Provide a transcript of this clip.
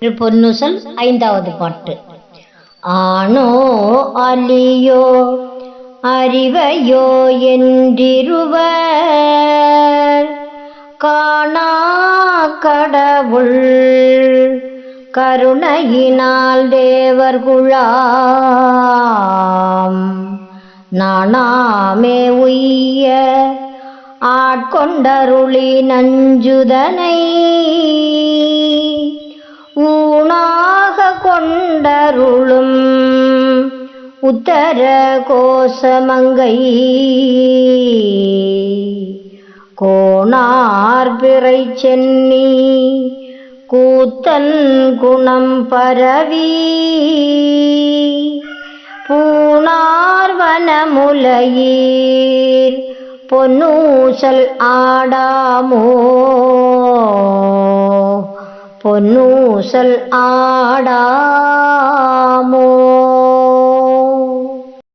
திரு பொன்னுசல் ஐந்தாவது பாட்டு. ஆனோ அலியோ அறிவையோ என்றிருவர். காணா கடவுள் கருணையினால் தேவர் குழாம். நாணாமே உய்ய ஆட்கொண்டருளி நஞ்சுதனை. கொண்டருளும் உத்தர கோசமங்கை. கோணார் பிறை சென்னி கூத்தன் குணம் பரவி. பூணார்வனமுலையீர் பொன்னூசல் ஆடாமோ. பொன்னூசல் ஆடாமோ